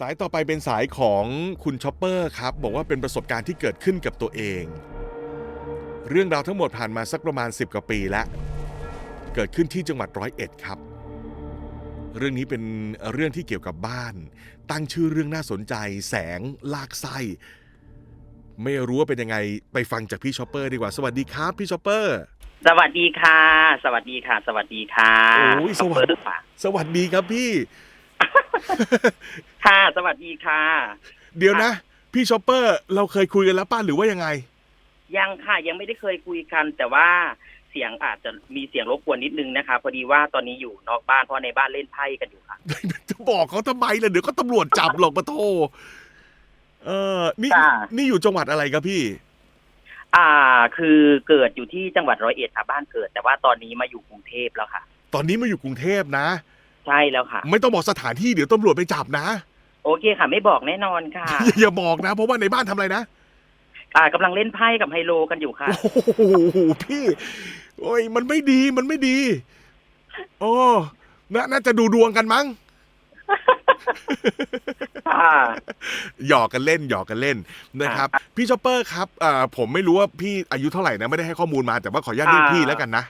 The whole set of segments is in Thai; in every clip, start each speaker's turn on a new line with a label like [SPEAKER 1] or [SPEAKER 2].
[SPEAKER 1] สายต่อไปเป็นสายของคุณชอปเปอร์ครับ บอกว่าเป็นประสบการณ์ที่เกิดขึ้นกับตัวเอง เรื่องราวทั้งหมดผ่านมาสักประมาณ 10 กว่าปีแล้วเกิดขึ้นที่จังหวัดร้อยเอ็ดครับ เรื่องนี้เป็นเรื่องที่เกี่ยวกับบ้าน ตั้งชื่อเรื่องน่าสนใจ แสง ลากไส้ ไม่รู้ว่าเป็นยังไงไปฟังจากพี่ชอปเปอร์ดีกว่า สวัสดีครับ พี่ชอปเปอร์
[SPEAKER 2] สวัสดีค่ะ สวัสดีค่ะ สวัสดีค่ะ
[SPEAKER 1] โอ้ยสวัสดี
[SPEAKER 2] ขอบคุณค่ะ
[SPEAKER 1] สวัสดีครับพี่
[SPEAKER 2] ค่ะ สวัสดีค่ะ
[SPEAKER 1] เดี๋ยวนะ พี่ชอปเปอร์เราเคยคุยกันแล้วป้าหรือว่ายังไง
[SPEAKER 2] ยังค่ะยังไม่ได้เคยคุยกัน แต่ว่าเสียงอาจจะมีเสียงรบกวนนิดนึงนะคะ พอดีว่าตอนนี้อยู่นอกบ้านเพราะในบ้านเล่นไพ่กันอยู่ค่ะ
[SPEAKER 1] จะบอกเขาทำไมล่ะเดี๋ยวก็ตำรวจจับหรอกปะโทเออนี่
[SPEAKER 2] ค่ะ
[SPEAKER 1] นี่อยู่จังหวัดอะไรครับพี่
[SPEAKER 2] อ่า คือเกิดอยู่ที่จังหวัดร้อยเอ็ดค่ะบ้านเกิด แต่ว่าตอนนี้มาอยู่กรุงเทพแล้วค่ะ
[SPEAKER 1] ตอนนี้มาอยู่กรุงเทพนะ
[SPEAKER 2] ใช่แล้วค่ะ
[SPEAKER 1] ไม่ต้องบอกสถานที่เดี๋ยวตำรวจไปจับนะ
[SPEAKER 2] โอเคค่ะ ไม่บอกแน่นอนค่ะ
[SPEAKER 1] อย่าอย่าบอกนะ เพราะว่าในบ้านทำอะไรนะ
[SPEAKER 2] อ่ากำลังเล่นไพ่กับไฮโลกันอยู่ค่ะ
[SPEAKER 1] โอ้โหพี่ โอ้ยมันไม่ดีมันไม่ดี โอ้น่าน่าจะดูดวงกันมั้ง
[SPEAKER 2] ค่ะ
[SPEAKER 1] หยอกกันเล่นหยอกกันเล่นนะครับ พี่ชอปเปอร์ครับอ่าผมไม่รู้ว่าพี่อายุเท่าไหร่นะไม่ได้ให้ข้อมูลมาแต่ว่าขออนุญาตเรียก
[SPEAKER 2] อ่า
[SPEAKER 1] พี่แล้วกันนะ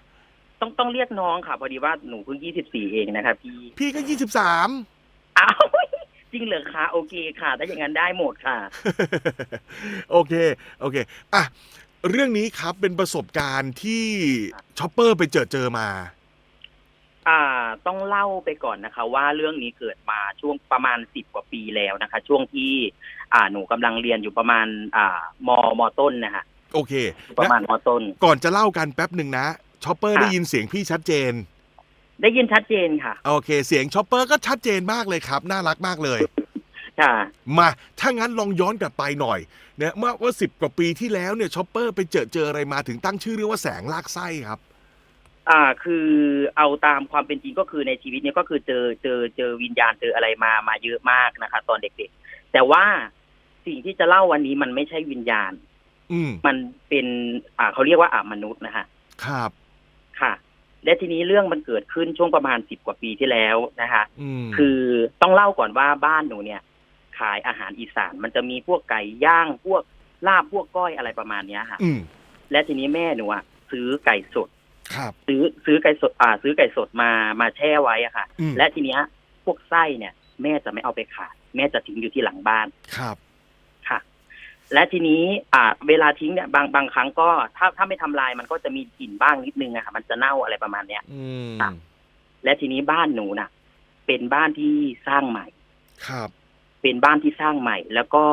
[SPEAKER 2] ต้องต้องเรียกน้องค่ะพอดีว่าหนูเพิ่งยี่สิบสี่เองนะคะพี่
[SPEAKER 1] พี่ก็ยี่สิบสาม
[SPEAKER 2] อ้าวจริงเหรอคะโอเคค่ะถ้าอย่างนั้นได้หมดค่ะ
[SPEAKER 1] โอเค โอเคอะเรื่องนี้ครับเป็นประสบการณ์ที่ช็อปเปอร์ไปเจอเจอมา
[SPEAKER 2] อ่า ต้องเล่าไปก่อนนะคะ ว่าเรื่องนี้เกิดมาช่วงประมาณสิบกว่าปีแล้วนะคะ ช่วงที่ อ่าหนูกำลังเรียนอยู่ประมาณ อ่ามมต้นนะคะ
[SPEAKER 1] โอเค
[SPEAKER 2] ประมาณมต้น
[SPEAKER 1] ก่อนจะเล่ากันแป๊บหนึ่งนะ ช็อปเปอร์
[SPEAKER 2] ค่ะ
[SPEAKER 1] ได้ยินเสียงพี่ชัดเจน
[SPEAKER 2] ได้ยินชัดเจนค่ะ
[SPEAKER 1] โอเค เสียงช็อปเปอร์ก็ชัดเจนมากเลยครับ น่ารักมากเลย
[SPEAKER 2] ค่ะ
[SPEAKER 1] มาถ้างั้นลองย้อนกลับไปหน่อยเนี่ยเมื่อว่าสิบกว่าปีที่แล้วเนี่ยช็อปเปอร์ไปเจอเจออะไรมาถึงตั้งชื่อเรื่องว่าแสงลากไส้ครับ
[SPEAKER 2] อ่าคือเอาตามความเป็นจริงก็คือในชีวิตเนี้ก็คือเจอเจอเจอวิญญาณเจออะไรมามาเยอะมากนะคะ ตอนเด็กๆ แต่ว่าสิ่งที่จะเล่าวันนี้มันไม่ใช่วิญญาณ
[SPEAKER 1] อืม
[SPEAKER 2] มันเป็น อ่าเขาเรียกว่าอามนุษย์นะคะ
[SPEAKER 1] ครับ
[SPEAKER 2] ค่ะ และทีนี้เรื่องมันเกิดขึ้นช่วงประมาณสิบกว่าปีที่แล้วนะคะ
[SPEAKER 1] อืม
[SPEAKER 2] คือต้องเล่าก่อนว่าบ้านหนูเนี่ย ขายอาหารอีสานมันจะมีพวกไก่ย่างพวกลาบพวกก้อยอะไรประมาณเนี้ยค่ะ
[SPEAKER 1] อืม
[SPEAKER 2] และทีนี้แม่หนูอะซื้อไก่สด
[SPEAKER 1] ครับ
[SPEAKER 2] ซื้อซื้อไก่สดอ่า ซื้อไก่สดมามาแช่ไว้อะค่ะ
[SPEAKER 1] อืม
[SPEAKER 2] และทีเนี้ย พวกไส้เนี่ย แม่จะไม่เอาไปขายแม่จะทิ้งอยู่ที่หลังบ้าน
[SPEAKER 1] ครับ
[SPEAKER 2] ค่ะ และทีนี้อ่าเวลาทิ้งเนี่ยบางบางครั้งก็ถ้าถ้าไม่ทำลายมันก็จะมีกลิ่นบ้างนิดนึงอะค่ะมันจะเน่าอะไรประมาณเนี้ย
[SPEAKER 1] อืม
[SPEAKER 2] ค่ะและทีนี้บ้านหนูน่ะ เป็นบ้านที่สร้างใหม่
[SPEAKER 1] ครับ
[SPEAKER 2] เป็นบ้านที่สร้างใหม่ แล้วก็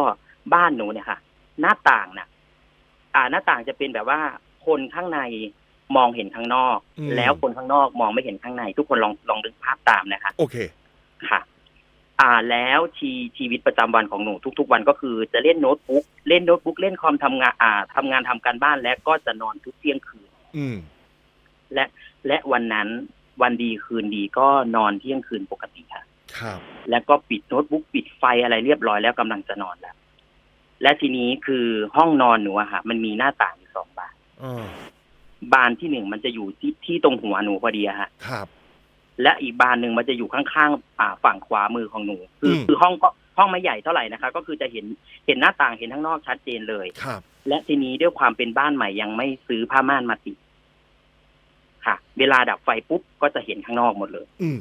[SPEAKER 2] บ้านหนูเนี่ยค่ะ หน้าต่างน่ะ อ่าหน้าต่างจะเป็นแบบว่าคนข้างในมองเห็นข้างนอก
[SPEAKER 1] อืม
[SPEAKER 2] แล้วคนข้างนอกมองไม่เห็นข้างใน ทุกคนลองลองนึกภาพตามนะคะ
[SPEAKER 1] โอเค
[SPEAKER 2] ค่ะ อ่าแล้วชีชีวิตประจำวันของหนูทุก ๆ วันก็คือจะเล่นโน้ตบุ๊กเล่นโน้ตบุ๊กเล่นคอมทำงานอ่าทำงานทำการบ้านและก็จะนอนทุกเที่ยงคืน
[SPEAKER 1] อืม
[SPEAKER 2] และและวันนั้นวันดีคืนดีก็นอนเที่ยงคืนปกติค่ะ
[SPEAKER 1] ครับ
[SPEAKER 2] แล้วก็ปิดโน้ตบุ๊กปิดไฟอะไรเรียบร้อยแล้วกำลังจะนอนแล้ว และทีนี้คือห้องนอนหนูอะค่ะ มันมีหน้าต่างอยู่สองบาน
[SPEAKER 1] อ่า
[SPEAKER 2] บานที่หนึ่งมันจะอยู่ที่ที่ตรงหัวหนูพอดีอะฮะ
[SPEAKER 1] ครับ
[SPEAKER 2] และอีกบานหนึ่งมันจะอยู่ข้างๆอ่าฝั่งขวามือของหนู คืออ
[SPEAKER 1] ม
[SPEAKER 2] คือห้องก็ห้องไม่ใหญ่เท่าไหร่นะคะ ก็คือจะเห็นเห็นหน้าต่างเห็นข้างนอกชัดเจนเลย
[SPEAKER 1] ครับ
[SPEAKER 2] และทีนี้ด้วยความเป็นบ้านใหม่ยังไม่ซื้อผ้าม่านมาติดค่ะ เวลาดับไฟปุ๊บก็จะเห็นข้างนอกหมดเลย
[SPEAKER 1] อืม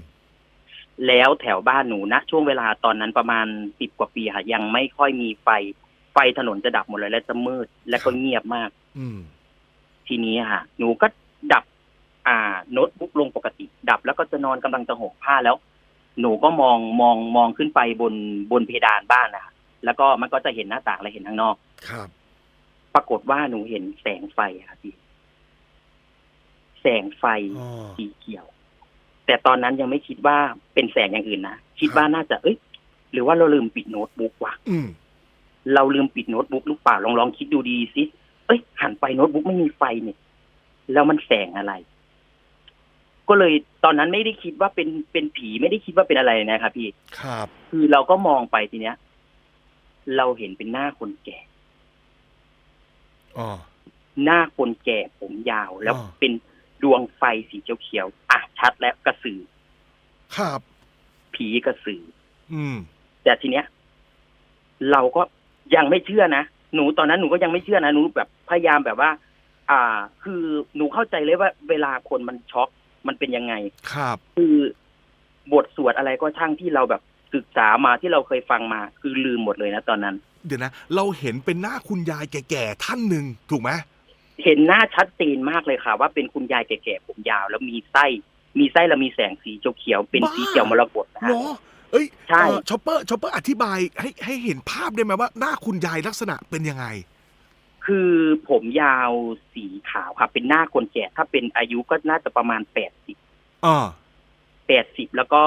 [SPEAKER 2] แล้วแถวบ้านหนูนะช่วงเวลาตอนนั้นประมาณสิบกว่าปีค่ะยังไม่ค่อยมีไฟ ไฟถนนจะดับหมดเลย และจะมืดและก็เงียบมาก
[SPEAKER 1] อืม
[SPEAKER 2] ทีนี้ค่ะ หนูก็ดับ อ่าโน้ตบุ๊กลงปกติ ดับแล้วก็จะนอนกำลังจะห่มผ้าแล้ว หนูก็มองมองมองขึ้นไปบนบนเพดานบ้านนะคะแล้วก็มันก็จะเห็นหน้าต่างและเห็นข้างนอก
[SPEAKER 1] ครับ
[SPEAKER 2] ปรากฏว่าหนูเห็นแสงไฟค่ะพี่แสงไฟ
[SPEAKER 1] อ๋อ
[SPEAKER 2] สีเขียว แต่ตอนนั้นยังไม่คิดว่าเป็นแสงอย่างอื่นนะคิดว่าน่าจะเอ้ย หรือว่าเราลืมปิดโน้ตบุ๊กวะ
[SPEAKER 1] อืม
[SPEAKER 2] เราลืมปิดโน้ตบุ๊กหรือเปล่าลองลองคิดดูดีสิเอ้ยหันไปโน้ตบุ๊กไม่มีไฟเนี่ยแล้วมันแสงอะไร ก็เลยตอนนั้นไม่ได้คิดว่าเป็นเป็นผีไม่ได้คิดว่าเป็นอะไรนะครับพี่
[SPEAKER 1] ครับ
[SPEAKER 2] คือเราก็มองไปทีเนี้ย เราเห็นเป็นหน้าคนแก่
[SPEAKER 1] อ๋อ
[SPEAKER 2] หน้าคนแก่ผมยาว แล้ว
[SPEAKER 1] อ่า
[SPEAKER 2] เป็นดวงไฟสีเขียวๆอะชัดแล้วกระสือ
[SPEAKER 1] ครับ
[SPEAKER 2] ผีกระสือ
[SPEAKER 1] อืม
[SPEAKER 2] แต่ทีเนี้ย เราก็ยังไม่เชื่อนะหนูตอนนั้นหนูก็ยังไม่เชื่อนะหนูแบบพยายามแบบว่า อ่า คือหนูเข้าใจเลยว่า เวลาคนมันช็อก มันเป็นยังไง
[SPEAKER 1] ครับ
[SPEAKER 2] คือบทสวดอะไรก็ช่างที่เราแบบศึกษามาที่เราเคยฟังมา คือลืมหมดเลยนะตอนนั้น
[SPEAKER 1] เดี๋ยวนะ เราเห็นเป็นหน้าคุณยายแก่ๆท่านหนึ่งถูกไหม
[SPEAKER 2] เห็นหน้าชัดเจนมากเลยค่ะ ว่าเป็นคุณยายแก่ๆผมยาว แล้วมีไส้ มีไส้แล้วมีแสงสีเขียวๆเป็นสีเขียวมรกตนะ
[SPEAKER 1] เหร
[SPEAKER 2] ฮะ
[SPEAKER 1] อเอ้ย
[SPEAKER 2] ใช่
[SPEAKER 1] เอ่อชอปเปอร์ชอปเปอร์อธิบายให้ให้เห็นภาพได้ไหมว่า หน้าคุณยายลักษณะเป็นยังไง
[SPEAKER 2] คือผมยาวสีขาวค่ะเป็นหน้าคนแก่ถ้าเป็นอายุก็น่าจะประมาณแปดสิบ
[SPEAKER 1] อ่า
[SPEAKER 2] แปดสิบแล้วก็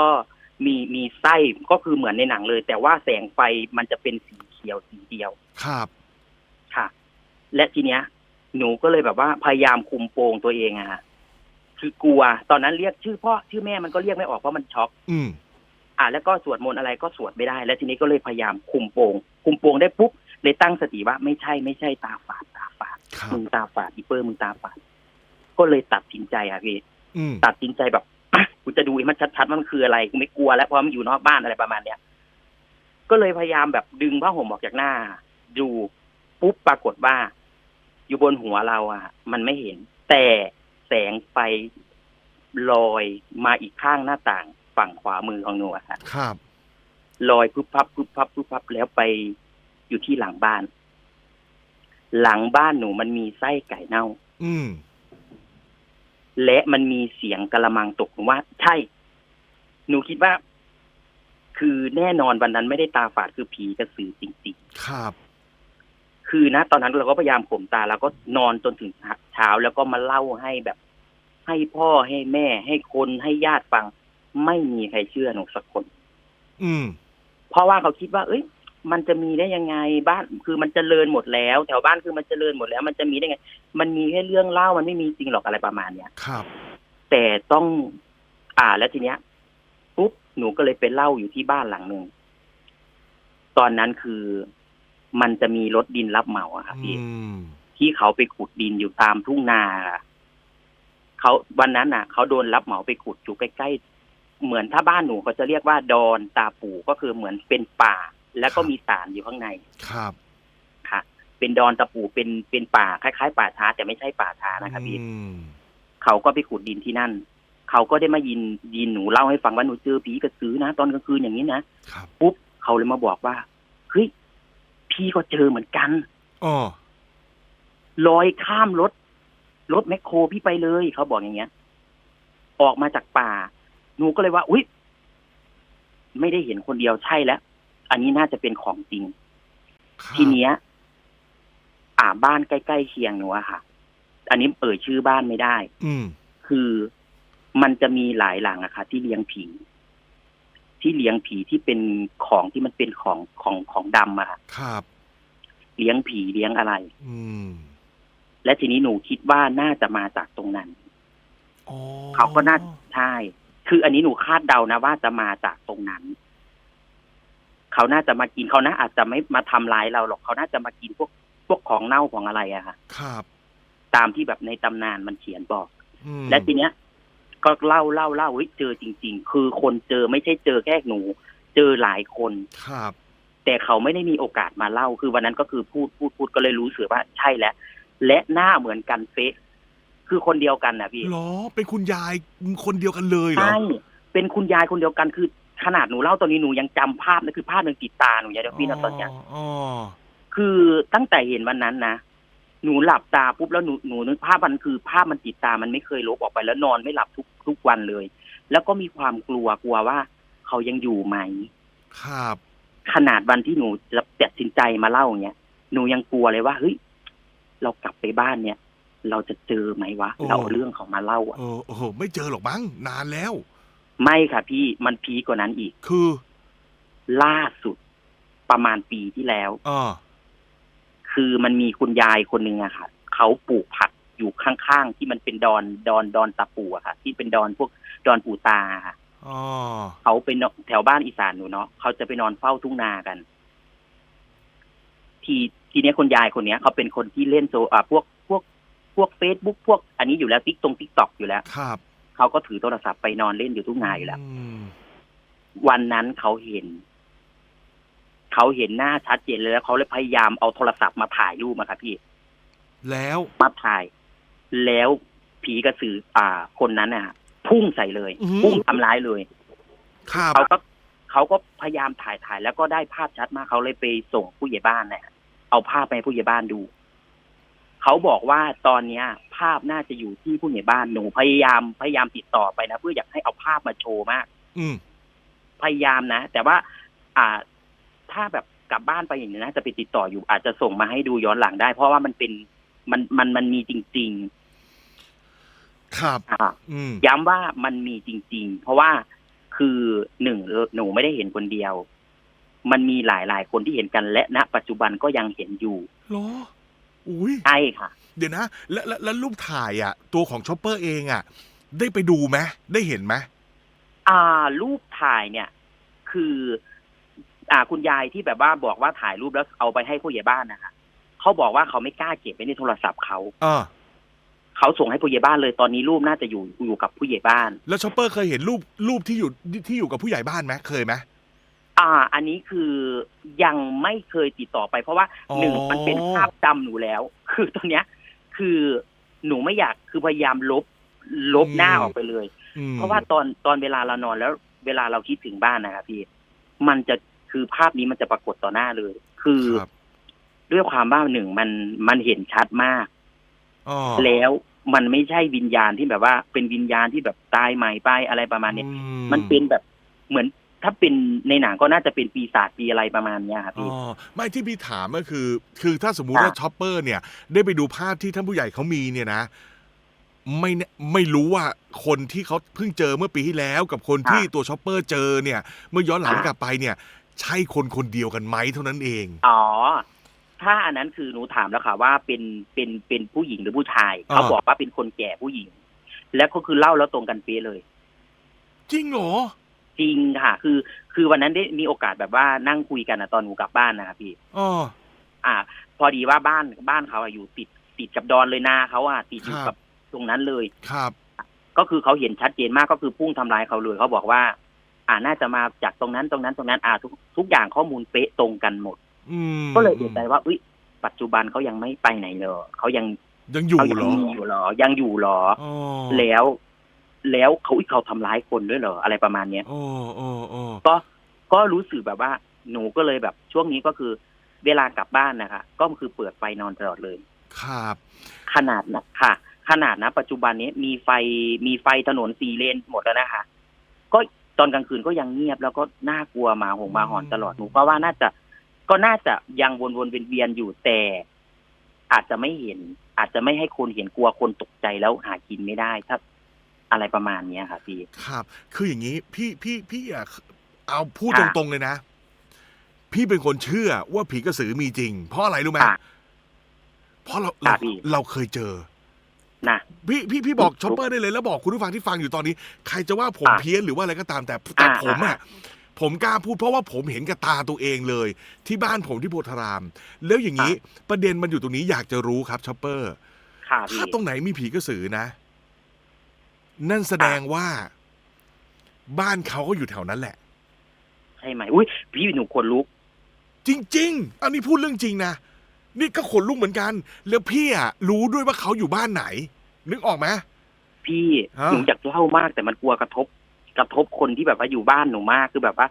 [SPEAKER 2] มีมีไส้ก็คือเหมือนในหนังเลย แต่ว่าแสงไฟมันจะเป็นสีเขียวสีเดียว
[SPEAKER 1] ครับ
[SPEAKER 2] ค่ะ และทีเนี้ย หนูก็เลยแบบว่าพยายามคุมโปงตัวเองอะฮะคือกลัว ตอนนั้นเรียกชื่อพ่อชื่อแม่มันก็เรียกไม่ออกเพราะมันช็อก
[SPEAKER 1] อืม
[SPEAKER 2] อ่าแล้วก็สวดมนต์อะไรก็สวดไม่ได้ แล้วทีนี้ก็เลยพยายามคุมโปงคุมโปงได้ปุ๊บ เลยตั้งสติว่าไม่ใช่ไม่ใช่ตาฝาดตาฝาด
[SPEAKER 1] ครับ
[SPEAKER 2] มึงตาฝาดอีเปอร์มึงตาฝาดก็เลยตัดสินใจอะพี่
[SPEAKER 1] อืม
[SPEAKER 2] ตัดสินใจแบบอะกูจะดูให้มันชัดๆว่ามันคืออะไรกูไม่กลัวแล้วเพราะมันอยู่นอกบ้านอะไรประมาณเนี้ยก็เลยพยายามแบบดึงผ้าห่มออกจากหน้า ดูปุ๊บปรากฏว่า อยู่บนหัวเราอะมันไม่เห็น แต่แสงไฟลอยมาอีกข้างหน้าต่างฝั่งขวามือของหนูอะค่ะ
[SPEAKER 1] ครับ
[SPEAKER 2] ลอยพึบพับพึบพับพึบพับแล้วไป อยู่ที่หลังบ้าน หลังบ้านหนูมันมีไส้ไก่เน่า
[SPEAKER 1] อืม
[SPEAKER 2] และมันมีเสียงกระมังตกหนูว่า ใช่ หนูคิดว่า คือแน่นอนวันนั้นไม่ได้ตาฝาดคือผีกระสือจริง
[SPEAKER 1] ครับ
[SPEAKER 2] ๆคือนะ ตอนนั้นเราก็พยายามข่มตาแล้วก็นอนจนถึงเช้าแล้วก็มาเล่าให้แบบ ให้พ่อให้แม่ ให้คนให้ญาติฟัง ไม่มีใครเชื่อหนูสักคน
[SPEAKER 1] อืม
[SPEAKER 2] เพราะว่าเขาคิดว่า เอ้ย มันจะมีได้ยังไงบ้านคือมันจเจริญหมดแล้ว แถวบ้านคือมันจเจริญหมดแล้ว มันจะมีได้ไง มันมีแค่เรื่องเล่ามันไม่มีจริงหรอกอะไรประมาณเนี้ย
[SPEAKER 1] ครับ
[SPEAKER 2] แต่ต้องอ่าแล้วทีเนี้ยปุ๊บหนูก็เลยไปเล่าอยู่ที่บ้านหลังหนึ่งตอนนั้นคือมันจะมีรถดินรับเหมาอะครับ
[SPEAKER 1] อื
[SPEAKER 2] พี่
[SPEAKER 1] ม
[SPEAKER 2] ที่เขาไปขุดดินอยู่ตามทุ่งนาอะเขาวันนั้นน่ะเขาโดนรับเหมาไปขุดอยู่ใกล้ๆเหมือนถ้าบ้านหนูเขาจะเรียกว่าดอนตาปูก็คือเหมือนเป็นป่า แล้วก็มีสารอยู่ข้างใน
[SPEAKER 1] ครับ
[SPEAKER 2] ค่ะ เป็นดอนตะปูเป็นเป็นป่าคล้ายๆ ป่าช้า แต่ไม่ใช่ป่าช้านะครับพี่
[SPEAKER 1] อืม
[SPEAKER 2] เขาก็ไปขุดดินที่นั่น เขาก็ได้มายินยินหนูเล่าให้ฟังว่าหนูเจอผีกระสือนะ ตอนกลางคืนอย่างนี้นะครับปุ๊บเขาเลยมาบอกว่าเฮ้ยพี่ก็เจอเหมือนกัน
[SPEAKER 1] อ๋อ
[SPEAKER 2] ลอยข้ามรถ รถแมคโครพี่ไปเลย เขาบอกอย่างเงี้ย ออกมาจากป่า หนูก็เลยว่า อุ๊ย ไม่ได้เห็นคนเดียวใช่แล้ว อันนี้น่าจะเป็นของจริง
[SPEAKER 1] ครับ
[SPEAKER 2] ทีเนี้ย อ่าบ้านใกล้ๆเคียงหนูอะค่ะ อันนี้เอ่ยชื่อบ้านไม่ได้
[SPEAKER 1] อืม
[SPEAKER 2] คือมันจะมีหลายหลังอะค่ะ ที่เลี้ยงผี ที่เลี้ยงผีที่เป็นของที่มันเป็นของของของดำอะค่ะ
[SPEAKER 1] ครับ
[SPEAKER 2] เลี้ยงผีเลี้ยงอะไร
[SPEAKER 1] อืม
[SPEAKER 2] และทีนี้หนูคิดว่าน่าจะมาจากตรงนั้น
[SPEAKER 1] อ๋อ
[SPEAKER 2] เขาก็น่าใช่ คืออันนี้หนูคาดเดานะว่าจะมาจากตรงนั้น เขาน่าจะมากินเขานะอาจจะไม่มาทำร้ายเราหรอกเขาน่าจะมากินพวกพวกของเน่าของอะไรอะค่ะ
[SPEAKER 1] ครับ
[SPEAKER 2] ตามที่แบบในตำนานมันเขียนบอก
[SPEAKER 1] อืม
[SPEAKER 2] และทีเนี้ย ก็เล่าเล่าเล่าเฮ้ยเจอจริง ๆ คือคนเจอไม่ใช่เจอแค่หนู เจอหลายคน
[SPEAKER 1] ครับ
[SPEAKER 2] แต่เขาไม่ได้มีโอกาสมาเล่าคือวันนั้นก็คือพูดพูดพูดก็เลยรู้สึกว่าใช่แล้วและหน้าเหมือนกันเฟะคือคนเดียวกันนะพี่
[SPEAKER 1] เหรอเป็นคุณยายคนเดียวกันเลยเหรอ
[SPEAKER 2] ใช่เป็นคุณยายคนเดียวกันคือ ขนาดหนูเล่าตอนนี้หนูยังจำภาพนะคือภาพยังติดตาหนูอย่างเดียวพี่นะตอนเนี้ย
[SPEAKER 1] อ๋อ
[SPEAKER 2] คือตั้งแต่เห็นวันนั้นนะหนูหลับตาปุ๊บแล้วหนูหนูนึกภาพมันคือภาพมันติดตามันไม่เคยลบออกไปแล้วนอนไม่หลับทุกทุกวันเลย แล้วก็มีความกลัวกลัวว่า เขายังอยู่ไหม
[SPEAKER 1] ครับ
[SPEAKER 2] ขนาดวันที่หนูจะตัดสินใจมาเล่าอย่างเงี้ยหนูยังกลัวเลยว่าเฮ้ยเรากลับไปบ้านเนี่ย เราจะเจอไหมวะเราเอาเรื่องเขามาเล่าอะ
[SPEAKER 1] เออโอ้โหไม่เจอหรอกมั้งนานแล้ว
[SPEAKER 2] ไม่ค่ะพี่มันพีคกว่านั้นอีก
[SPEAKER 1] คือ
[SPEAKER 2] ล่าสุดประมาณปีที่แล้ว
[SPEAKER 1] อ่า
[SPEAKER 2] คือมันมีคุณยายคนหนึ่งอะค่ะเขาปลูกผักอยู่ข้างๆที่มันเป็นดอนดอนดอนตะปูอะค่ะ ที่เป็นดอนพวกดอนปูตาอะค่ะ
[SPEAKER 1] อ๋อ
[SPEAKER 2] เขาเป็นแถวบ้านอีสานหนูเนาะเขาจะไปนอนเฝ้าทุ่งนากัน ทีทีเนี้ยคนยายคนเนี้ยเขาเป็นคนที่เล่นโซอ่าพวกพวกพวกเฟซบุ๊กพวกอันนี้อยู่แล้วติ๊กตรงติ๊กตอกอยู่แล้ว
[SPEAKER 1] ครับ
[SPEAKER 2] เขาก็ถือโทรศัพท์ไปนอนเล่นอยู่ทุ่งนาอยู่แล้ว
[SPEAKER 1] อืม
[SPEAKER 2] วันนั้นเขาเห็น เขาเห็นหน้าชัดเจนเลยแล้วเขาเลยพยายามเอาโทรศัพท์มาถ่ายรูปมาครับพี่
[SPEAKER 1] แล้ว
[SPEAKER 2] มาถ่าย แล้วผีกระสืออ่า คนนั้นน่ะ พุ่งใส่เลย
[SPEAKER 1] อื้อหือ
[SPEAKER 2] พุ่งทำร้ายเลย
[SPEAKER 1] ครับ
[SPEAKER 2] เขาก็เขาก็พยายามถ่ายถ่ายแล้วก็ได้ภาพชัดมากเขาเลยไปส่งผู้ใหญ่บ้านเนี่ยเอาภาพไปให้ผู้ใหญ่บ้านดู เขาบอกว่าตอนเนี้ย ภาพน่าจะอยู่ที่ผู้ใหญ่บ้านหนูพยายามพยายามติดต่อไปนะเพื่ออยากให้เอาภาพมาโชว์มาก
[SPEAKER 1] อืม
[SPEAKER 2] พยายามนะ แต่ว่า อ่า ถ้าแบบกลับบ้านไปอย่างนี้นะจะไปติดต่ออยู่อาจจะส่งมาให้ดูย้อนหลังได้ เพราะว่ามันเป็นมันมันมันมีจริง
[SPEAKER 1] ครับ
[SPEAKER 2] ๆ อ่า
[SPEAKER 1] อืม
[SPEAKER 2] ย้ำว่ามันมีจริง ๆ เพราะว่าคือหนึ่งหนูไม่ได้เห็นคนเดียว มันมีหลายๆ คนที่เห็นกันและณปัจจุบันก็ยังเห็นอยู่
[SPEAKER 1] เหรอ อุ้ย
[SPEAKER 2] ใช่ค่ะ
[SPEAKER 1] เดี๋ยวนะ แล้วแล้วแล้วรูปถ่ายอะ ตัวของชอปเปอร์เองอะ ได้ไปดูไหมได้เห็นไหม
[SPEAKER 2] อ่า รูปถ่ายเนี่ย คือ อ่า คุณยายที่แบบว่าบอกว่าถ่ายรูปแล้วเอาไปให้ผู้ใหญ่บ้านนะคะเขาบอกว่าเขาไม่กล้าเก็บไว้ในโทรศัพท์เขา
[SPEAKER 1] อ่า
[SPEAKER 2] เขาส่งให้ผู้ใหญ่บ้านเลยตอนนี้รูปน่าจะอยู่อยู่กับผู้ใหญ่บ้าน
[SPEAKER 1] แล้วชอปเปอร์เคยเห็นรูปรูปที่อยู่ที่อยู่กับผู้ใหญ่บ้านไหมเคยไหม
[SPEAKER 2] อ่า อันนี้คือยังไม่เคยติดต่อไป เพราะว่า
[SPEAKER 1] อ๋อ
[SPEAKER 2] หนึ่งมันเป็นภาพจำหนูแล้ว คือตอนเนี้ย คือหนูไม่อยากคือพยายามลบลบหน้าออกไปเลย
[SPEAKER 1] อืม
[SPEAKER 2] เพราะว่าตอนตอนเวลาเรานอนแล้ว เวลาเราคิดถึงบ้านนะครับพี่ มันจะคือภาพนี้มันจะปรากฏต่อหน้าเลย คือ
[SPEAKER 1] ครับ
[SPEAKER 2] ด้วยความว่าหนึ่งมันมันเห็นชัดมาก
[SPEAKER 1] อ๋อ
[SPEAKER 2] แล้วมันไม่ใช่วิญญาณที่แบบว่า เป็นวิญญาณที่แบบตายใหม่ไปอะไรประมาณเนี้ย
[SPEAKER 1] อื
[SPEAKER 2] มันเป็นแบบเหมือน ถ้าเป็นในหนังก็น่าจะเป็นปีศาจปีอะไรประมาณเนี้ยครับ
[SPEAKER 1] อ๋
[SPEAKER 2] พี่
[SPEAKER 1] อไม่ที่พี่ถามก็คือ คือถ้าสมมุติ
[SPEAKER 2] ค่ะ
[SPEAKER 1] ว่าชอปเปอร์เนี่ย ได้ไปดูภาพที่ท่านผู้ใหญ่เขามีเนี่ยนะ ไม่แน่ไม่รู้ว่าคนที่เขาเพิ่งเจอเมื่อปีที่แล้ว กับคนที่ตัวชอปเปอร์เจอเนี่ย เมื่อย้อนหลังกลับไปเนี่ย ใช่คนคนเดียวกันไหมเท่านั้นเอง
[SPEAKER 2] อ๋อ ถ้าอันนั้นคือหนูถามแล้วค่ะว่าเป็นเป็นเป็นผู้หญิงหรือผู้ชาย
[SPEAKER 1] อ่า
[SPEAKER 2] เขาบอกว่าเป็นคนแก่ผู้หญิง แล้วก็คือเล่าแล้วตรงกันเป๊ะเลย
[SPEAKER 1] จริงเหรอ
[SPEAKER 2] จริงค่ะ คือคือวันนั้นได้มีโอกาสแบบว่านั่งคุยกันนะตอนหนูกลับบ้านนะครับพี่
[SPEAKER 1] อ๋อ
[SPEAKER 2] อ่า พอดีว่าบ้านบ้านเขาอะอยู่ติดติดกับดอนเลยนาเขาอะติดอยู่
[SPEAKER 1] ครั
[SPEAKER 2] กับบตรงนั้นเลย
[SPEAKER 1] ครับ
[SPEAKER 2] ก็คือเขาเห็นชัดเจนมากก็คือพุ่งทำร้ายเขาเลยเขาบอกว่า อ่าน่าจะมาจากตรงนั้นตรงนั้นตรงนั้นอ่าทุกทุกอย่างข้อมูลเป๊ะตรงกันหมด
[SPEAKER 1] อืม
[SPEAKER 2] ก็เลยเอกใจว่าอุ้ยปัจจุบันเขายังไม่ไปไหนเลยเขายัง
[SPEAKER 1] ยังอยู่
[SPEAKER 2] เขายั
[SPEAKER 1] เหรอ
[SPEAKER 2] มีอยู่เหรอ ยังอยู่เหรอ
[SPEAKER 1] อ๋อ
[SPEAKER 2] แล้ว แล้วเขาอุ๊ยเขาทำร้ายคนด้วยเหรออะไรประมาณเนี้ย
[SPEAKER 1] โอ้โอ้โอ้
[SPEAKER 2] ก็ก็รู้สึกแบบว่า หนูก็เลยแบบช่วงนี้ก็คือเวลากลับบ้านนะคะก็คือเปิดไฟนอนตลอดเลย
[SPEAKER 1] ครับ
[SPEAKER 2] ขนาดนะค่ะ ขนาดนะ ปัจจุบันนี้มีไฟมีไฟถนนสี่เลนหมดแล้วนะคะ ก็ตอนกลางคืนก็ยังเงียบแล้วก็น่ากลัวหมาหงหมาหอนตลอดหนูก็ว่าน่าจะ ก็น่าจะยังวนๆเวียนๆอยู่แต่ อาจจะไม่เห็น อาจจะไม่ให้คนเห็นกลัวคนตกใจแล้วหากินไม่ได้ ถ้า อะไรประมาณเนี้ยค่ะพี่
[SPEAKER 1] ครับ คืออย่างนี้พี่พี่พี่อยากเอาพูด
[SPEAKER 2] ค่ะ
[SPEAKER 1] ตรงๆเลยนะ พี่เป็นคนเชื่อว่าผีกระสือมีจริง เพราะอะไรรู้ไหม
[SPEAKER 2] ค่ะ
[SPEAKER 1] เพราะเรา
[SPEAKER 2] ค่ะ
[SPEAKER 1] เรา
[SPEAKER 2] พี่
[SPEAKER 1] เราเคยเจอ
[SPEAKER 2] นะ
[SPEAKER 1] พี่พี่พี่บอก
[SPEAKER 2] ทุก
[SPEAKER 1] ชอปเปอร์ได้เลยแล้วบอกคุณผู้ฟังที่ฟังอยู่ตอนนี้ ใครจะว่าผม
[SPEAKER 2] อะ
[SPEAKER 1] เพี้ยนหรือว่าอะไรก็ตามแต่แต่
[SPEAKER 2] อ่า
[SPEAKER 1] ผมอะ
[SPEAKER 2] อ่า
[SPEAKER 1] ผมกล้าพูดเพราะว่าผมเห็นกับตาตัวเองเลย ที่บ้านผมที่โพธาราม แล้วอย่างนี้ ประเด็นมันอยู่ตรงนี้อยากจะรู้ครับชอปเปอร์
[SPEAKER 2] ค่ะพี่
[SPEAKER 1] ถ้าตรงไหนมีผีกระสือนะ นั่นแสดงว่า บ้านเขาก็อยู่แถวนั้นแหละ
[SPEAKER 2] ใช่ไหมอุ้ยพี่หนูคนลุก
[SPEAKER 1] จริง ๆ อันนี้พูดเรื่องจริงนะ นี่ก็ขนลุกเหมือนกัน แล้วพี่อะรู้ด้วยว่าเขาอยู่บ้านไหน นึกออกไหม
[SPEAKER 2] พี่
[SPEAKER 1] ฮะ
[SPEAKER 2] หนูอยากเล่ามากแต่มันกลัวกระทบ กระทบคนที่แบบว่าอยู่บ้านหนูมากคือแบบว่า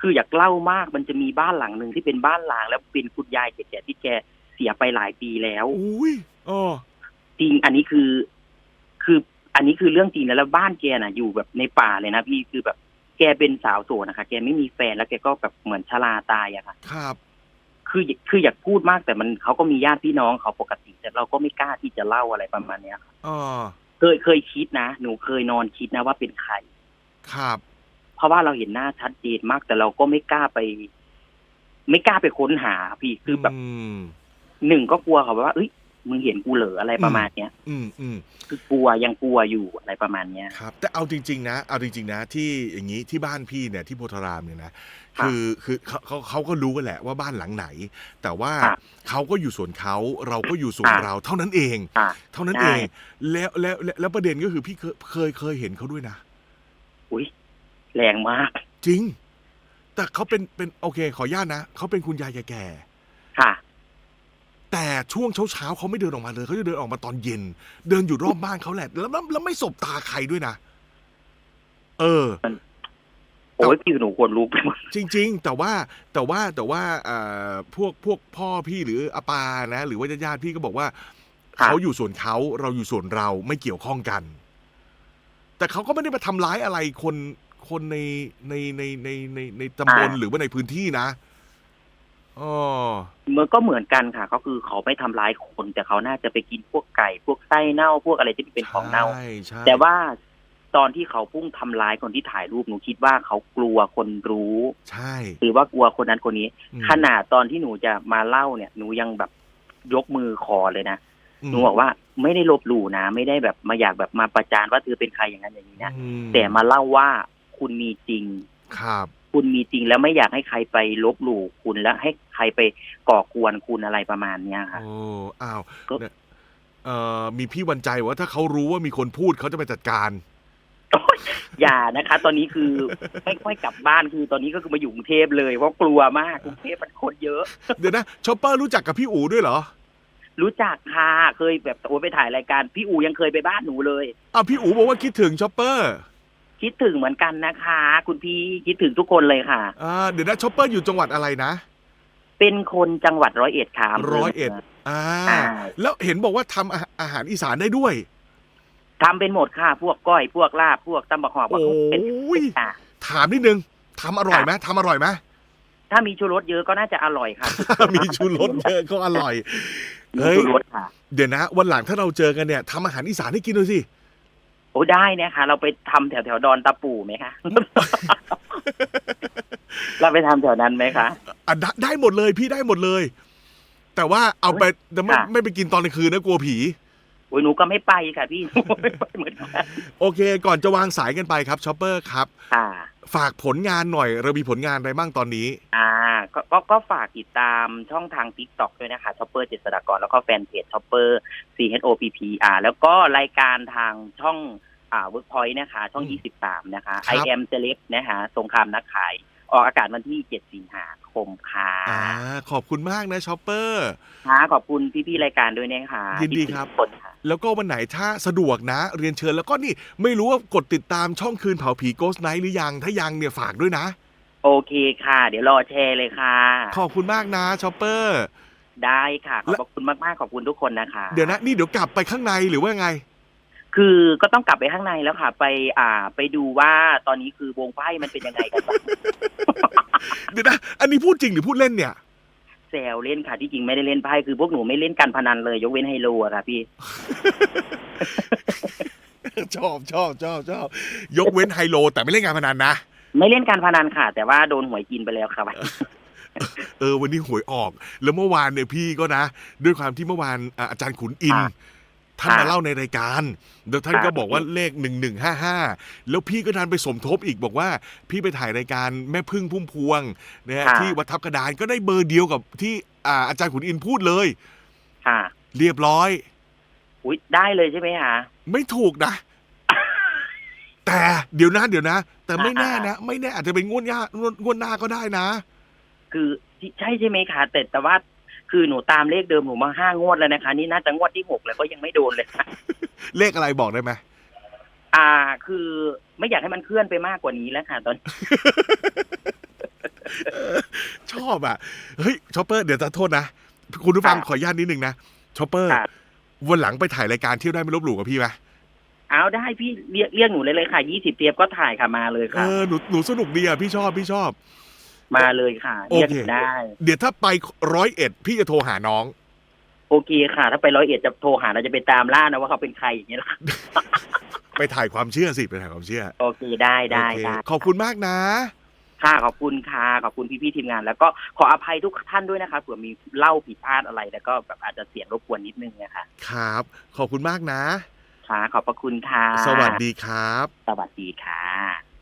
[SPEAKER 2] คืออยากเล่ามากมันจะมีบ้านหลังหนึ่งที่เป็นบ้านล้างแล้วเป็นคุณยายแก่ๆที่แกเสียไปหลายปีแล้ว
[SPEAKER 1] อุ้ยอ๋อ
[SPEAKER 2] จริงอันนี้คือ คือ อันนี้คือเรื่องจริงแล้วแล้วบ้านแกน่ะอยู่แบบในป่าเลยนะพี่คือแบบแกเป็นสาวโสดนะคะ แกไม่มีแฟนแล้วแกก็แบบเหมือนชราตายอะค่ะ
[SPEAKER 1] ครับ
[SPEAKER 2] คือคืออยากพูดมากแต่มันเขาก็มีญาติพี่น้องเขาปกติ แต่เราก็ไม่กล้าที่จะเล่าอะไรประมาณเนี้ยค่ะ
[SPEAKER 1] อ๋อ
[SPEAKER 2] เคยเคยคิดนะหนูเคยนอนคิดนะว่าเป็นใคร
[SPEAKER 1] ครับ
[SPEAKER 2] เพราะว่าเราเห็นหน้าชัดเจนมากแต่เราก็ไม่กล้าไป ไม่กล้าไปค้นหาพี่คือแบบ
[SPEAKER 1] ม
[SPEAKER 2] หนึ่งก็กลัวเขาว่าเอ้ย มึงเห็นกูเหรออะไรประมาณเนี้ย
[SPEAKER 1] อืมอืม
[SPEAKER 2] คือกลัวยังกลัวอยู่อะไรประมาณเนี้ย
[SPEAKER 1] ครับ แต่เอาจริง ๆ นะ เอาจริง ๆ นะ ที่อย่างนี้ที่บ้านพี่เนี่ยที่โพธารามเนี่ยนะ
[SPEAKER 2] ครับ
[SPEAKER 1] คือคือเขาเขาเขาก็รู้กันแหละว่าบ้านหลังไหน แต่ว่า
[SPEAKER 2] ครับ
[SPEAKER 1] เขาก็อยู่ส่วนเขาเราก็อยู่ส่วน
[SPEAKER 2] อะ
[SPEAKER 1] เราเท่านั้นเอง
[SPEAKER 2] อะ
[SPEAKER 1] เท่านั้น
[SPEAKER 2] ใช่
[SPEAKER 1] เองแล้วแล้วแล้วแล้วประเด็นก็คือพี่เคยเคยเคยเห็นเขาด้วยนะ
[SPEAKER 2] อุ้ยแรงมาก
[SPEAKER 1] จริง แต่เขาเป็นเป็นโอเค ขออนุญาตนะเขาเป็นคุณยายแก่
[SPEAKER 2] ค่ะ
[SPEAKER 1] ๆ แต่ช่วงเช้าๆเขาไม่เดินออกมาเลยเขาจะเดินออกมาตอนเย็น เดินอยู่รอบบ้านเขาแหละ แล้วแล้วแล้วไม่สบตาใครด้วยนะ เออ
[SPEAKER 2] โอ้ยพี่หนูควรรู้ไปหมด
[SPEAKER 1] จริง ๆ แต่ว่าแต่ว่าแต่ว่าเอ่อพวกพวกพ่อพี่หรืออาปานะ หรือว่าญาติๆพี่ก็บอกว่า
[SPEAKER 2] ครับ
[SPEAKER 1] เขาอยู่ส่วนเขาเราอยู่ส่วนเราไม่เกี่ยวข้องกัน แต่เขาก็ไม่ได้มาทำร้ายอะไรคนคนในในในในในในตำบลหรือว่าในพื้นที่นะ อ๋อ
[SPEAKER 2] มันก็เหมือนกันค่ะ ก็คือเขาไม่ทำร้ายคน แต่เขาน่าจะไปกินพวกไก่พวกไส้เน่าพวกอะไรที่เป็นของเน่า
[SPEAKER 1] ใช่ใช่
[SPEAKER 2] แต่ว่าตอนที่เขาพุ่งทำร้ายคนที่ถ่ายรูปหนูคิดว่าเขากลัวคนรู้
[SPEAKER 1] ใช่
[SPEAKER 2] หรือว่ากลัวคนนั้นคนนี้
[SPEAKER 1] อืม
[SPEAKER 2] ขนาดตอนที่หนูจะมาเล่าเนี่ย หนูยังแบบยกมือคอเลยนะ
[SPEAKER 1] อืม
[SPEAKER 2] หนูบอกว่าไม่ได้ลบหลู่นะ ไม่ได้แบบมาอยากแบบมาประจานว่าเธอเป็นใครอย่างนั้นอย่างนี้นะ
[SPEAKER 1] อื
[SPEAKER 2] แต่มาเล่าว่าคุณมีจริง
[SPEAKER 1] ครับ
[SPEAKER 2] คุณมีจริงแล้วไม่อยากให้ใครไปลบหลู่คุณและให้ใครไปก่อกวนคุณอะไรประมาณเนี้ยค่ะ
[SPEAKER 1] โอ้อ้าว
[SPEAKER 2] ก็
[SPEAKER 1] เนี่ยเอ่อมีพี่วันใจว่าถ้าเขารู้ว่ามีคนพูดเขาจะไปจัดการ
[SPEAKER 2] อย่านะคะ ตอนนี้คือไม่ค่อยกลับบ้านคือตอนนี้ก็คือมาอยู่กรุงเทพเลยเพราะกลัวมากกรุงเทพมันคนเยอะ
[SPEAKER 1] เดี๋ยวนะชอปเปอร์รู้จักกับพี่อู๋ด้วยเหรอ
[SPEAKER 2] รู้จักค่ะเคยแบบโอ้ไปถ่ายรายการพี่อูยังเคยไปบ้านหนูเลย
[SPEAKER 1] อ้าวพี่อู๋บอกว่าคิดถึงชอปเปอร์
[SPEAKER 2] คิดถึงเหมือนกันนะคะ คุณพี่คิดถึงทุกคนเลยค่ะ
[SPEAKER 1] อ่าเดี๋ยวนะชอปเปอร์อยู่จังหวัดอะไรนะ
[SPEAKER 2] เป็นคนจังหวัดร้อยเอ็ดค่ะำภ
[SPEAKER 1] ร้อยเอ็ด
[SPEAKER 2] มืง
[SPEAKER 1] อ่า
[SPEAKER 2] อ่า
[SPEAKER 1] แล้วเห็นบอกว่าทำอาอาหารอีสานได้ด้วย
[SPEAKER 2] ทำเป็นหมดค่ะ พวกก้อยพวกลาบพวกตำบักหอกพวก
[SPEAKER 1] โอ้ย
[SPEAKER 2] เป็นค่ะ
[SPEAKER 1] ถามนิดนึงทำอร่อยไหมทำอร่อยไหม
[SPEAKER 2] ถ้ามีชูรสเยอะก็น่าจะอร่อยค่ะ
[SPEAKER 1] มีชูรสเยอะก็อร่อย
[SPEAKER 2] มี
[SPEAKER 1] เฮ้ย
[SPEAKER 2] ชูรสค่ะ
[SPEAKER 1] เดี๋ยวนะ วันหลังถ้าเราเจอกันเนี่ยทำอาหารอีสานให้กินดูสิ
[SPEAKER 2] โอ้ได้นะคะ เราไปทำแถวแถวๆดอนตะปูไหมคะ เราไปทำแถวนั้นไหมคะ
[SPEAKER 1] อะได้ได้หมดเลยพี่ได้หมดเลย แต่ว่าเอาไปแต่ไม่
[SPEAKER 2] ค่ะ
[SPEAKER 1] ไม่ไปกินตอนกลางคืนนะกลัวผี
[SPEAKER 2] โอ้ยหนูก็ไม่ไปค่ะพี่หนูไม่ไปเหมือนกัน
[SPEAKER 1] โอเค ก่อนจะวางสายกันไปครับชอปเปอร์ครับ
[SPEAKER 2] ค่ะ
[SPEAKER 1] ฝากผลงานหน่อย เรามีผลงานอะไรบ้างตอนนี้
[SPEAKER 2] อ่าก็ก็ก็ฝากติดตามช่องทาง t ิ k t o k ด้วยนะคะชอปเปอร์เจษฎากรแล้วก็แฟนเพจชอปเปอร์ C H O P P R แล้วก็รายการทางช่องอ่า Workpoint นะคะ ช่อง
[SPEAKER 1] อืม
[SPEAKER 2] 23 นะคะ
[SPEAKER 1] ครับ
[SPEAKER 2] I am Celeb นะคะสงครามนักขาย ออกอากาศวันที่ 7 สิงหาคมค่ะ
[SPEAKER 1] อ่าขอบคุณมากนะชอปเปอร์
[SPEAKER 2] ค่ะขอบคุณพี่ๆรายการด้วยนะคะ
[SPEAKER 1] ยินดีครับ
[SPEAKER 2] ทุกคนค่ะ
[SPEAKER 1] แล้วก็วันไหนถ้าสะดวกนะ เรียนเชิญแล้วก็นี่ไม่รู้ว่ากดติดตามช่องคืนเผาผีโกสไนท์หรือยัง ถ้ายังเนี่ยฝากด้วยนะ
[SPEAKER 2] โอเคค่ะ เดี๋ยวรอแชร์เลยค่ะ
[SPEAKER 1] ขอบคุณมากนะชอปเปอร์
[SPEAKER 2] ได้ค่ะ ขอบคุณมากๆ ขอบคุณทุกคนนะคะ
[SPEAKER 1] เดี๋ยวนะนี่เดี๋ยวกลับไปข้างในหรือว่าไง
[SPEAKER 2] คือก็ต้องกลับไปข้างในแล้วค่ะ ไปอ่า ไปดูว่าตอนนี้คือวงไพ่มันเป็นยังไงกันบ้าง
[SPEAKER 1] เดี๋ยวนะ อันนี้พูดจริงหรือพูดเล่นเนี่ย
[SPEAKER 2] แซวเล่นค่ะที่จริงไม่ได้เล่นไพ่คือพวกหนูไม่เล่นการพนันเลยยกเว้นไฮโลอะค่ะพี่
[SPEAKER 1] ชอบชอบชอบชอบยกเว้นไฮโล แต่ไม่เล่นการพนันนะ
[SPEAKER 2] ไม่เล่นการพนันค่ะ แต่ว่าโดนหวยกินไปแล้วครับ
[SPEAKER 1] เออวันนี้หวยออก แล้วเมื่อวานเนี่ยพี่ก็นะ ด้วยความที่เมื่อวานอะอาจารย์ขุนอิน
[SPEAKER 2] ค่ะ
[SPEAKER 1] ท่านมา
[SPEAKER 2] ค่ะ
[SPEAKER 1] เล่าในรายการแล้วท่าน
[SPEAKER 2] ค่ะ
[SPEAKER 1] ก็บอกว่าเลขหนึ่งหนึ่งห้าห้าแล้วพี่ก็ทันไปสมทบอีกบอกว่า พี่ไปถ่ายรายการแม่พึ่งพุ่มพวงนะฮะ
[SPEAKER 2] ค่ะ
[SPEAKER 1] ที่วัดทับกระดานก็ได้เบอร์เดียวกับที่อ่าอาจารย์ขุนอินพูดเลย
[SPEAKER 2] ค่ะ
[SPEAKER 1] เรียบร้อย
[SPEAKER 2] อุ้ยได้เลยใช่ไหมคะ
[SPEAKER 1] ไม่ถูกนะ แต่เดี๋ยวนะเดี๋ยวนะ แต่ไม่แน่
[SPEAKER 2] อ่า
[SPEAKER 1] นะ ไม่แน่อาจจะเป็นงวดหน้างวดงวดหน้าก็ได้นะ
[SPEAKER 2] คือใช่ใช่ไหมคะแต่แต่ว่า คือหนูตามเลขเดิมหนูมาห้างวดแล้วนะคะ นี่น่าจะงวดที่หกแล้วก็ยังไม่โดนเลยค่ะ
[SPEAKER 1] เลขอะไรบอกได้ไหม
[SPEAKER 2] อ่า คือไม่อยากให้มันเคลื่อนไปมากกว่านี้แล้วค่ะ ตอน
[SPEAKER 1] ชอบอะเฮ้ยชอปเปอร์เดี๋ยวจะโทษนะคุณผู้ฟัง
[SPEAKER 2] ค่ะ
[SPEAKER 1] ขออนุญาตนิดนึงนะชอปเปอร์
[SPEAKER 2] ค่ะ
[SPEAKER 1] วันหลังไปถ่ายรายการเที่ยวได้ไม่ลบหลู่กับพี่ไหม
[SPEAKER 2] เอาได้พี่เรียกเรียกหนูเลยเลยค่ะยี่สิบเตียบก็ถ่ายค่ะมาเลย
[SPEAKER 1] เอ
[SPEAKER 2] ค่ะ
[SPEAKER 1] อหนูหนูสนุกดีอะพี่ชอบพี่ชอบ
[SPEAKER 2] มาเลยค่ะ
[SPEAKER 1] โอ
[SPEAKER 2] เรียก
[SPEAKER 1] เค
[SPEAKER 2] หนูได้
[SPEAKER 1] เดี๋ยวถ้าไปร้อยเอ็ดพี่จะโทรหาน้อง
[SPEAKER 2] โอเคค่ะ ถ้าไปร้อยเอ็ดจะโทรหาเราจะไปตามล่านะว่าเขาเป็นใครอย่างเงี้ยนะคะ
[SPEAKER 1] ไปถ่ายความเชื่อสิไปถ่ายความเชื่อ
[SPEAKER 2] โอเคได้ได้
[SPEAKER 1] โอเค
[SPEAKER 2] ได้
[SPEAKER 1] ขอบคุณมากนะ
[SPEAKER 2] ค่ะขอบคุณค่ะขอบคุณพี่ๆทีมงาน แล้วก็ขออภัยทุกท่านด้วยนะคะเผื่อมีเล่าผิดพลาดอะไร แล้วก็แบบอาจจะเสียงรบกวนนิดนึงนะคะ
[SPEAKER 1] ครับ ขอบคุณมากนะ
[SPEAKER 2] ค่ะ ขอบพระคุณค่ะ
[SPEAKER 1] สวัสดีครับ
[SPEAKER 2] สวัสดีค่ะ